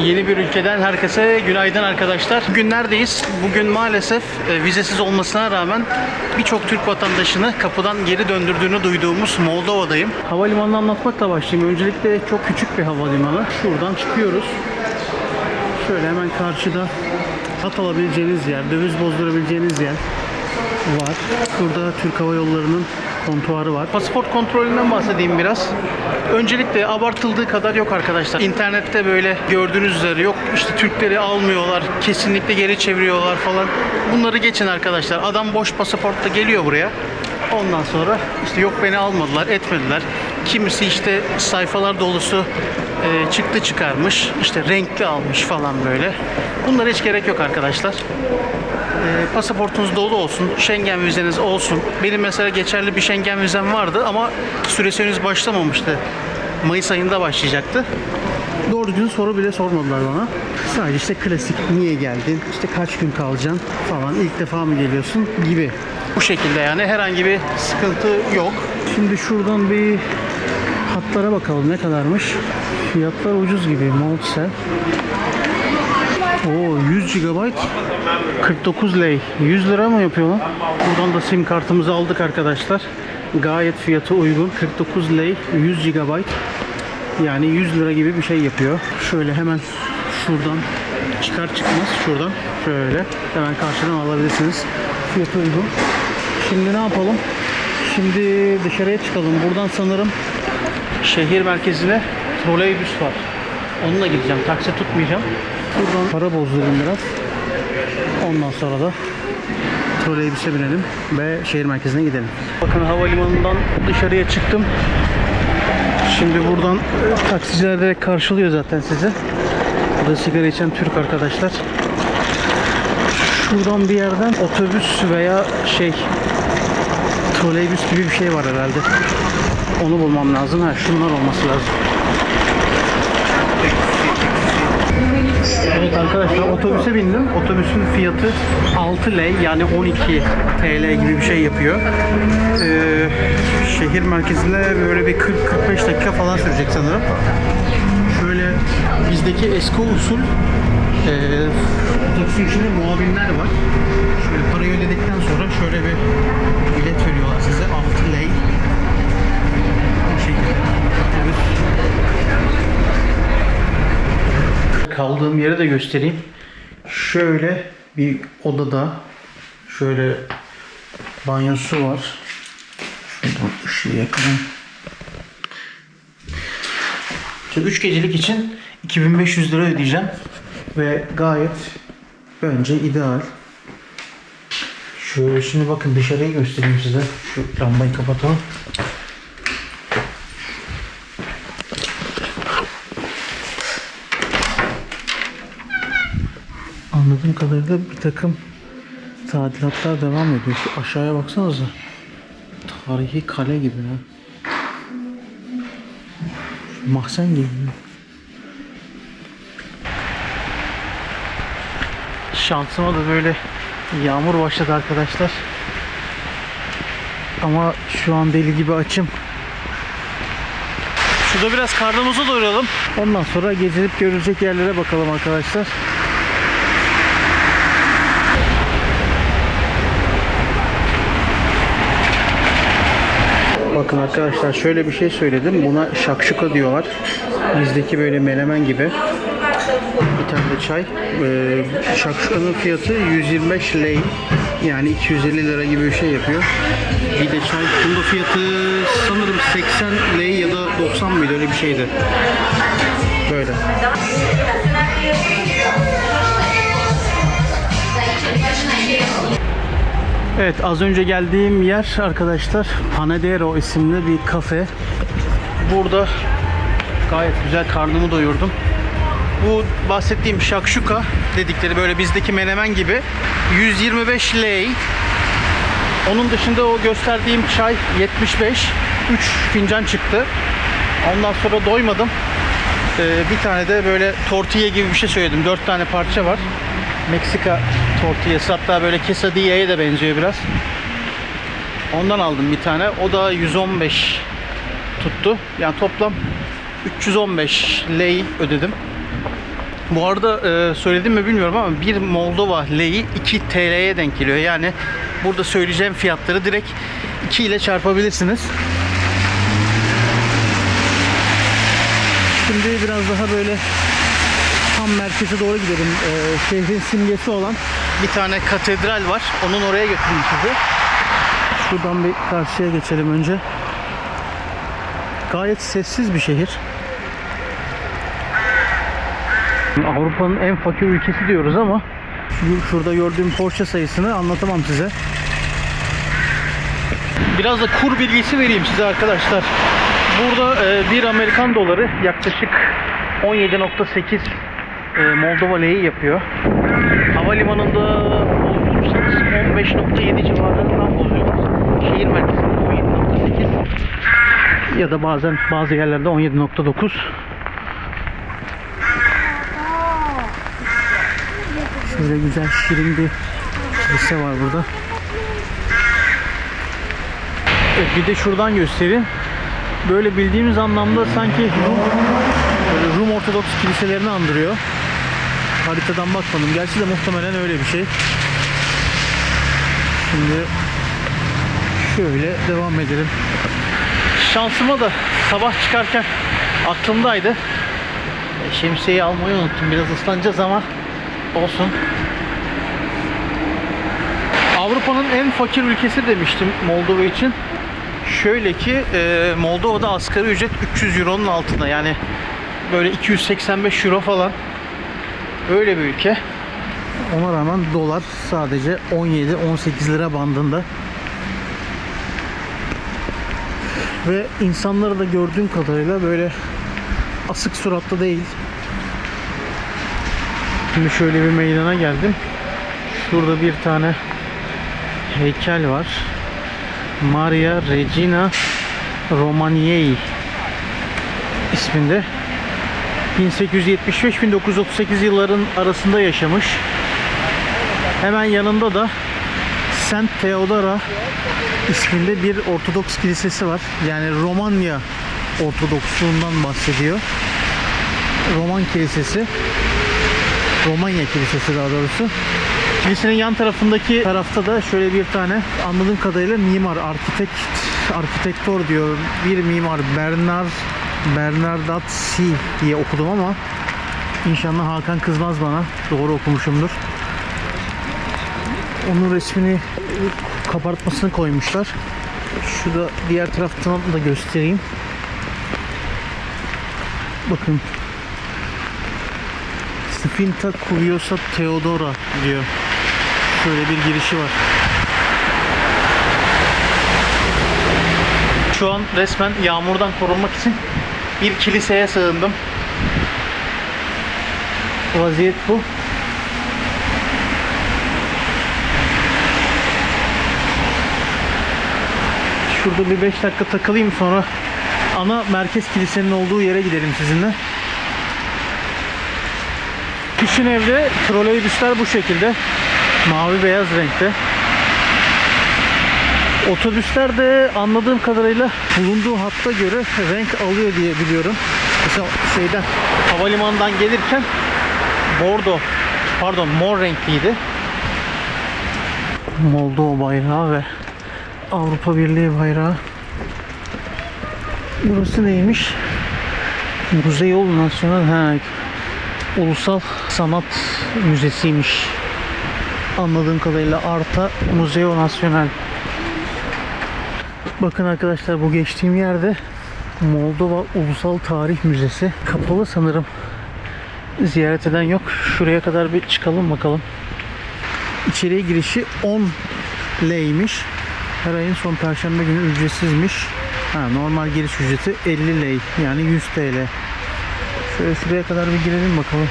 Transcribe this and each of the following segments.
Yeni bir ülkeden herkese günaydın arkadaşlar. Bugün neredeyiz? Bugün maalesef e, vizesiz olmasına rağmen birçok Türk vatandaşını kapıdan geri döndürdüğünü duyduğumuz Moldova'dayım. Havalimanını anlatmakla başlayayım. Öncelikle çok küçük bir havalimanı. Şuradan çıkıyoruz. Şöyle hemen karşıda hat alabileceğiniz yer, döviz bozdurabileceğiniz yer var. Burada Türk Hava Yolları'nın kontuarı var. Pasaport kontrolünden bahsedeyim biraz. Öncelikle abartıldığı kadar yok arkadaşlar. İnternette böyle gördüğünüz üzere yok işte Türkleri almıyorlar, kesinlikle geri çeviriyorlar falan. Bunları geçin arkadaşlar. Adam boş pasaportla geliyor buraya. Ondan sonra işte yok beni almadılar, etmediler. Kimisi işte sayfalar dolusu e, çıktı çıkarmış, işte renkli almış falan böyle. Bunlara hiç gerek yok arkadaşlar. E, pasaportunuz dolu olsun, Schengen vizeniz olsun. Benim mesela geçerli bir Schengen vizem vardı ama süresi henüz başlamamıştı. Mayıs ayında başlayacaktı. Doğru düzgün soru bile sormadılar bana. Sadece işte klasik niye geldin, işte kaç gün kalacaksın falan, ilk defa mı geliyorsun gibi. Bu şekilde yani herhangi bir sıkıntı yok. Şimdi şuradan bir hatlara bakalım ne kadarmış. Fiyatlar ucuz gibi. Moltse. Oo 100 GB 49 lei. 100 lira mı yapıyor lan? Buradan da sim kartımızı aldık arkadaşlar. Gayet fiyatı uygun. 49 lei 100 GB. Yani 100 lira gibi bir şey yapıyor. Şöyle hemen şuradan çıkar çıkmaz şuradan şöyle hemen karşıdan alabilirsiniz. Fiyatı uygun. Şimdi ne yapalım? Şimdi dışarıya çıkalım. Buradan sanırım şehir merkezine troleybüs var. Onunla gideceğim. Taksi tutmayacağım. Buradan para bozdurayım biraz. Ondan sonra da troleybüse binelim ve şehir merkezine gidelim. Bakın havalimanından dışarıya çıktım. Şimdi buradan e, taksiciler direkt karşılıyor zaten sizi. Burada sigara içen Türk arkadaşlar. Şuradan bir yerden otobüs veya şey troleybüs gibi bir şey var herhalde. Onu bulmam lazım. Ha şunlar olması lazım. Arkadaşlar otobüse bindim. Otobüsün fiyatı 6 lei yani 12 TL gibi bir şey yapıyor. Ee, şehir merkezine böyle bir 40-45 dakika falan sürecek sanırım. Şöyle bizdeki eski usul e, otobüsün içinde muavinler var. Şöyle parayı ödedikten sonra şöyle bir bilet veriyorlar size 6 lei. Bu şekilde otobüs kaldığım yeri de göstereyim. Şöyle bir odada şöyle banyosu var. Şuradan ışığı yakalım. Şimdi 3 gecelik için 2500 lira ödeyeceğim. Ve gayet bence ideal. Şöyle şimdi bakın dışarıyı göstereyim size. Şu lambayı kapatalım. Anladığım kadarıyla bir takım tadilatlar devam ediyor. Şu aşağıya baksanıza. Tarihi kale gibi ya. Mahzen gibi. Şansıma da böyle yağmur başladı arkadaşlar. Ama şu an deli gibi açım. Şurada biraz karnımızı doyuralım. Ondan sonra gezilip görülecek yerlere bakalım arkadaşlar. Bakın arkadaşlar şöyle bir şey söyledim. Buna şakşuka diyorlar. Bizdeki böyle menemen gibi. Bir tane de çay. Ee, şakşukanın fiyatı 125 lei. Yani 250 lira gibi bir şey yapıyor. Bir de çay. Bunun da fiyatı sanırım 80 lei ya da 90 mıydı öyle bir şeydi. Böyle. Evet az önce geldiğim yer arkadaşlar Panadero isimli bir kafe. Burada gayet güzel karnımı doyurdum. Bu bahsettiğim şakşuka dedikleri böyle bizdeki menemen gibi 125 lei. Onun dışında o gösterdiğim çay 75. 3 fincan çıktı. Ondan sonra doymadım. Ee, bir tane de böyle tortilla gibi bir şey söyledim. 4 tane parça var. Meksika tortillası hatta böyle quesadilla'ya da benziyor biraz. Ondan aldım bir tane. O da 115 tuttu. Yani toplam 315 lei ödedim. Bu arada e, söyledim mi bilmiyorum ama bir Moldova leyi 2 TL'ye denk geliyor. Yani burada söyleyeceğim fiyatları direkt 2 ile çarpabilirsiniz. Şimdi biraz daha böyle tam merkeze doğru gidelim. E, şehrin simgesi olan bir tane katedral var. Onun oraya götüreyim sizi. Şuradan bir karşıya geçelim önce. Gayet sessiz bir şehir. Avrupa'nın en fakir ülkesi diyoruz ama şu- şurada gördüğüm Porsche sayısını anlatamam size. Biraz da kur bilgisi vereyim size arkadaşlar. Burada e, bir Amerikan doları yaklaşık 17.8 e, Moldova leyi yapıyor. Havalimanında bozdurursanız 15.7 civarından bozuyorlar. Şehir merkezinde 17.8 ya da bazen bazı yerlerde 17.9 Şöyle güzel şirin bir kilise var burada. Evet, bir de şuradan göstereyim. Böyle bildiğimiz anlamda sanki Rum, Rum Ortodoks kiliselerini andırıyor. Haritadan bakmadım. Gerçi de muhtemelen öyle bir şey. Şimdi şöyle devam edelim. Şansıma da sabah çıkarken aklımdaydı. E, Şemsiyeyi almayı unuttum. Biraz ıslanacağız ama olsun. Avrupa'nın en fakir ülkesi demiştim Moldova için. Şöyle ki e, Moldova'da asgari ücret 300 euronun altında yani böyle 285 euro falan öyle bir ülke. Ona rağmen dolar sadece 17-18 lira bandında. Ve insanları da gördüğüm kadarıyla böyle asık suratlı değil. Şimdi şöyle bir meydana geldim. Şurada bir tane heykel var. Maria Regina Romaniei isminde. 1875-1938 yılların arasında yaşamış. Hemen yanında da Saint Theodora isminde bir Ortodoks kilisesi var. Yani Romanya Ortodoksluğundan bahsediyor. Roman kilisesi. Romanya Kilisesi daha doğrusu. Kilisenin yan tarafındaki tarafta da şöyle bir tane anladığım kadarıyla mimar, arkitekt, arkitektor diyor. Bir mimar Bernard Bernardazzi diye okudum ama inşallah Hakan kızmaz bana. Doğru okumuşumdur. Onun resmini kabartmasını koymuşlar. Şurada diğer taraftan da göstereyim. Bakın Spinta Curiosa Theodora diyor. Şöyle bir girişi var. Şu an resmen yağmurdan korunmak için bir kiliseye sığındım. Vaziyet bu. Şurada bir 5 dakika takılayım sonra ana merkez kilisenin olduğu yere gidelim sizinle. Kışın evde troleybüsler bu şekilde. Mavi beyaz renkte. Otobüsler de anladığım kadarıyla bulunduğu hatta göre renk alıyor diye biliyorum. Mesela şeyden havalimanından gelirken bordo pardon mor renkliydi. Moldova bayrağı ve Avrupa Birliği bayrağı. Burası neymiş? Kuzey Yol Nasyonel ha, Ulusal Sanat Müzesi'ymiş. Anladığım kadarıyla Arta Museo Nacional. Bakın arkadaşlar bu geçtiğim yerde Moldova Ulusal Tarih Müzesi. Kapalı sanırım. Ziyaret eden yok. Şuraya kadar bir çıkalım bakalım. İçeriye girişi 10 leymiş. Her ayın son perşembe günü ücretsizmiş. Ha, normal giriş ücreti 50 lei yani 100 TL. Şöyle şuraya kadar bir girelim bakalım.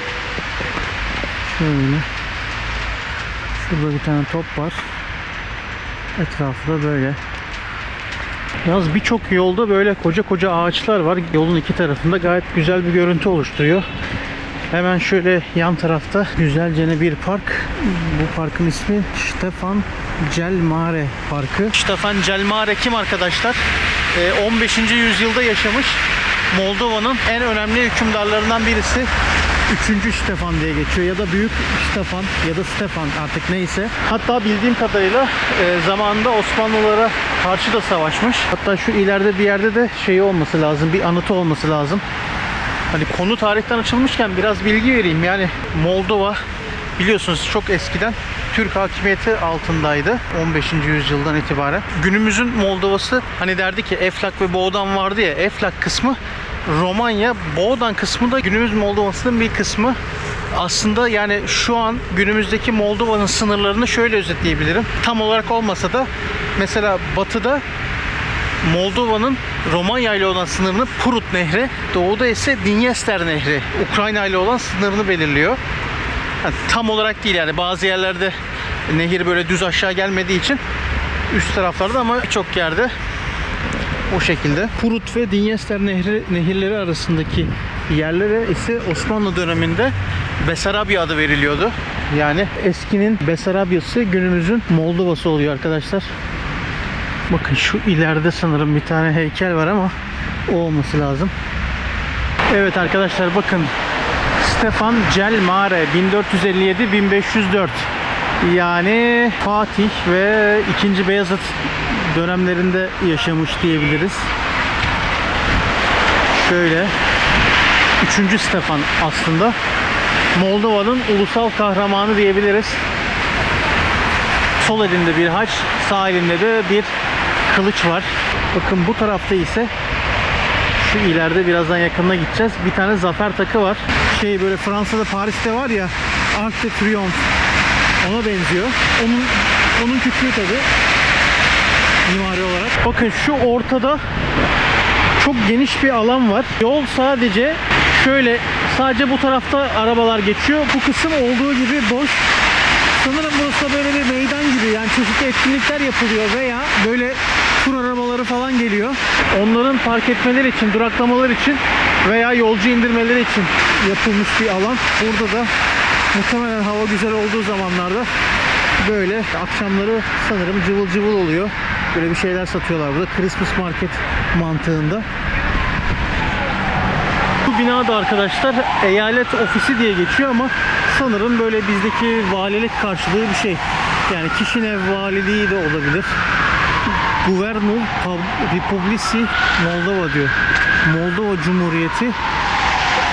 Şöyle. Şurada bir tane top var. Etrafı da böyle. Yalnız birçok yolda böyle koca koca ağaçlar var. Yolun iki tarafında gayet güzel bir görüntü oluşturuyor. Hemen şöyle yan tarafta güzelce bir park. Bu parkın ismi Stefan Celmare Parkı. Stefan Celmare kim arkadaşlar? Ee, 15. yüzyılda yaşamış Moldova'nın en önemli hükümdarlarından birisi. Üçüncü Stefan diye geçiyor ya da Büyük Stefan ya da Stefan artık neyse. Hatta bildiğim kadarıyla e, zamanında Osmanlılara karşı da savaşmış. Hatta şu ileride bir yerde de şeyi olması lazım, bir anıtı olması lazım. Hani konu tarihten açılmışken biraz bilgi vereyim. Yani Moldova biliyorsunuz çok eskiden Türk hakimiyeti altındaydı 15. yüzyıldan itibaren. Günümüzün Moldovası hani derdi ki Eflak ve Boğdan vardı ya Eflak kısmı Romanya, Boğdan kısmı da günümüz Moldova'sının bir kısmı. Aslında yani şu an günümüzdeki Moldova'nın sınırlarını şöyle özetleyebilirim. Tam olarak olmasa da mesela batıda Moldova'nın Romanya ile olan sınırını Prut Nehri, doğuda ise Dniester Nehri Ukrayna ile olan sınırını belirliyor. Yani tam olarak değil yani bazı yerlerde nehir böyle düz aşağı gelmediği için üst taraflarda ama birçok yerde o şekilde. Prut ve Dniester Nehri, nehirleri arasındaki yerlere ise Osmanlı döneminde Besarabya adı veriliyordu. Yani eskinin Besarabya'sı günümüzün Moldova'sı oluyor arkadaşlar. Bakın şu ileride sanırım bir tane heykel var ama o olması lazım. Evet arkadaşlar bakın Stefan Cel Mare 1457-1504 yani Fatih ve 2. Beyazıt dönemlerinde yaşamış diyebiliriz. Şöyle 3. Stefan aslında Moldova'nın ulusal kahramanı diyebiliriz. Sol elinde bir haç, sağ elinde de bir kılıç var. Bakın bu tarafta ise şu ileride birazdan yakınına gideceğiz. Bir tane zafer takı var. Şey böyle Fransa'da Paris'te var ya Arc de Triomphe. Ona benziyor. Onun onun küçüğü tabi mimari olarak. Bakın şu ortada çok geniş bir alan var. Yol sadece şöyle sadece bu tarafta arabalar geçiyor. Bu kısım olduğu gibi boş. Sanırım burası böyle bir meydan gibi yani çeşitli etkinlikler yapılıyor veya böyle tur arabaları falan geliyor. Onların park etmeleri için, duraklamalar için veya yolcu indirmeleri için yapılmış bir alan. Burada da muhtemelen hava güzel olduğu zamanlarda böyle akşamları sanırım cıvıl cıvıl oluyor. Böyle bir şeyler satıyorlar burada. Christmas market mantığında. Bu bina da arkadaşlar eyalet ofisi diye geçiyor ama sanırım böyle bizdeki valilik karşılığı bir şey. Yani Kişinev valiliği de olabilir. Guvernul Republisi Moldova diyor. Moldova Cumhuriyeti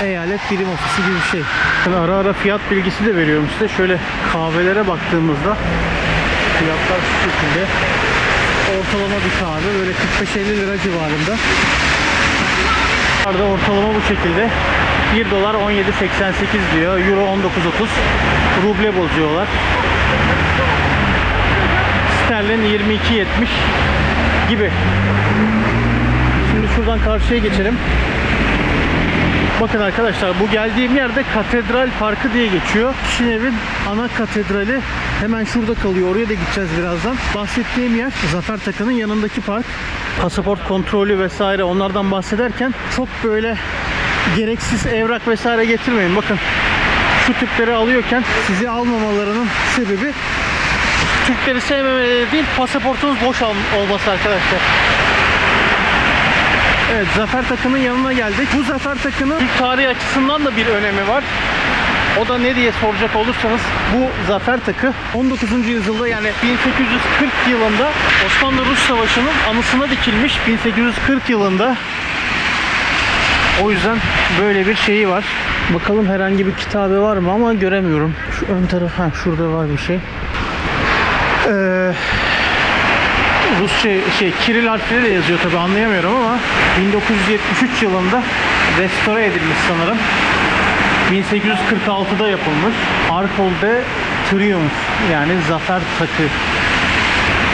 eyalet birim ofisi gibi bir şey. Yani ara ara fiyat bilgisi de veriyorum size. Şöyle kahvelere baktığımızda fiyatlar şu şekilde. Ortalama bir kahve böyle 45-50 lira civarında. Arada ortalama bu şekilde. 1 dolar 17.88 diyor. Euro 19.30. Ruble bozuyorlar. Sterlin 22.70 gibi. Şimdi şuradan karşıya geçelim. Bakın arkadaşlar bu geldiğim yerde Katedral Parkı diye geçiyor. Kişinev'in ana katedrali hemen şurada kalıyor. Oraya da gideceğiz birazdan. Bahsettiğim yer Zafer Takı'nın yanındaki park. Pasaport kontrolü vesaire onlardan bahsederken çok böyle gereksiz evrak vesaire getirmeyin. Bakın şu tipleri alıyorken sizi almamalarının sebebi Türkleri sevmemeleri değil pasaportunuz boş ol- olması arkadaşlar. Evet Zafer Takı'nın yanına geldik. Bu Zafer Takı'nın Türk tarihi açısından da bir önemi var. O da ne diye soracak olursanız bu Zafer Takı 19. yüzyılda yani 1840 yılında Osmanlı-Rus Savaşı'nın anısına dikilmiş 1840 yılında. O yüzden böyle bir şeyi var. Bakalım herhangi bir kitabı var mı ama göremiyorum. Şu ön taraf, ha şurada var bir şey. Ee, Rusça şey Kiril harfleri de yazıyor tabi anlayamıyorum ama 1973 yılında restore edilmiş sanırım. 1846'da yapılmış. Arcol de Triomphe yani zafer takı.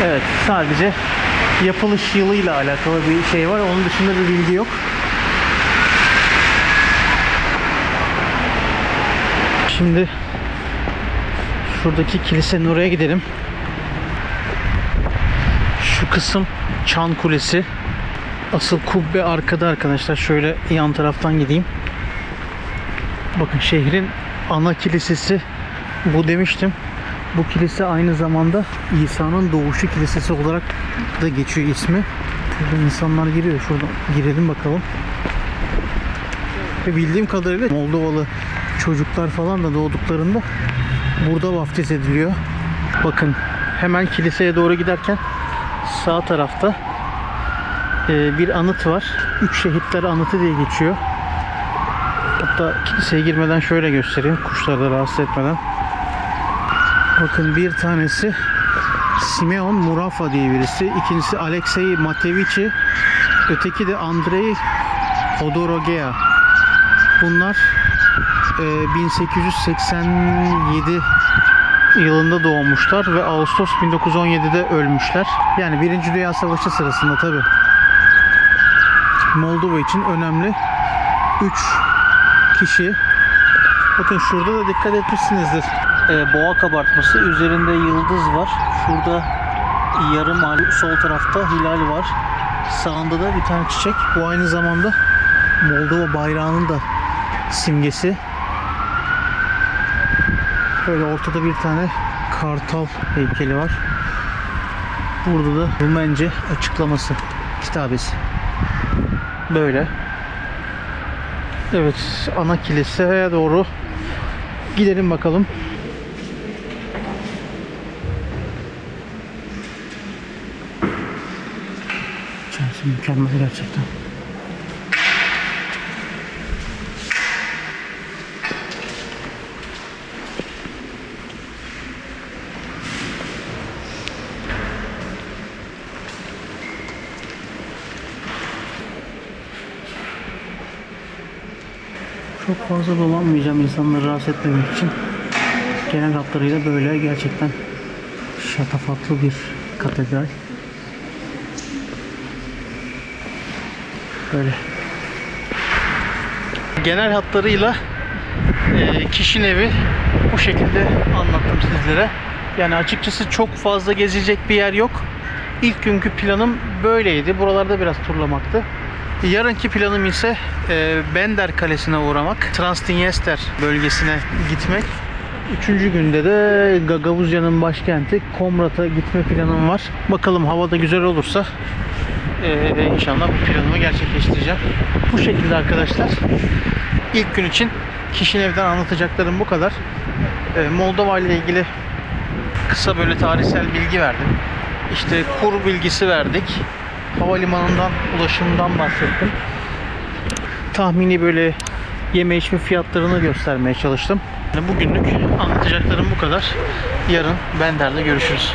Evet sadece yapılış yılıyla alakalı bir şey var. Onun dışında bir bilgi yok. Şimdi şuradaki kilisenin oraya gidelim. Şu kısım Çan Kulesi. Asıl kubbe arkada arkadaşlar. Şöyle yan taraftan gideyim. Bakın şehrin ana kilisesi bu demiştim. Bu kilise aynı zamanda İsa'nın doğuşu kilisesi olarak da geçiyor ismi. Şurada insanlar giriyor. Şuradan girelim bakalım. Ve bildiğim kadarıyla Moldovalı Çocuklar falan da doğduklarında burada vaftiz ediliyor. Bakın hemen kiliseye doğru giderken sağ tarafta e, bir anıt var. Üç şehitler anıtı diye geçiyor. Hatta kiliseye girmeden şöyle göstereyim. Kuşları da rahatsız etmeden. Bakın bir tanesi Simeon Murafa diye birisi. İkincisi Alexei Matevici. Öteki de Andrei Hodorogea. Bunlar e, 1887 yılında doğmuşlar ve Ağustos 1917'de ölmüşler. Yani Birinci Dünya Savaşı sırasında tabi. Moldova için önemli 3 kişi. Bakın şurada da dikkat etmişsinizdir. Ee, boğa kabartması. Üzerinde yıldız var. Şurada yarım ay, sol tarafta hilal var. Sağında da bir tane çiçek. Bu aynı zamanda Moldova bayrağının da simgesi. Böyle ortada bir tane kartal heykeli var. Burada da Rumence açıklaması kitabesi. Böyle. Evet, ana kiliseye doğru gidelim bakalım. İçerisi mükemmel gerçekten. Fazla dolanmayacağım insanları rahatsız etmemek için. Genel hatlarıyla böyle gerçekten şatafatlı bir katedral. Böyle. Genel hatlarıyla e, Kişinevi bu şekilde anlattım sizlere. Yani açıkçası çok fazla gezilecek bir yer yok. İlk günkü planım böyleydi. Buralarda biraz turlamaktı. Yarınki planım ise e, Bender Kalesi'ne uğramak. Transdniester bölgesine gitmek. Üçüncü günde de Gagavuzya'nın başkenti Komrat'a gitme planım var. Bakalım havada güzel olursa e, inşallah bu planımı gerçekleştireceğim. Bu şekilde arkadaşlar. İlk gün için Kişinev'den anlatacaklarım bu kadar. E, Moldova ile ilgili kısa böyle tarihsel bilgi verdim. İşte kur bilgisi verdik. Havalimanından, ulaşımdan bahsettim. Tahmini böyle yeme içme fiyatlarını göstermeye çalıştım. Bugünlük anlatacaklarım bu kadar. Yarın Bender'de görüşürüz.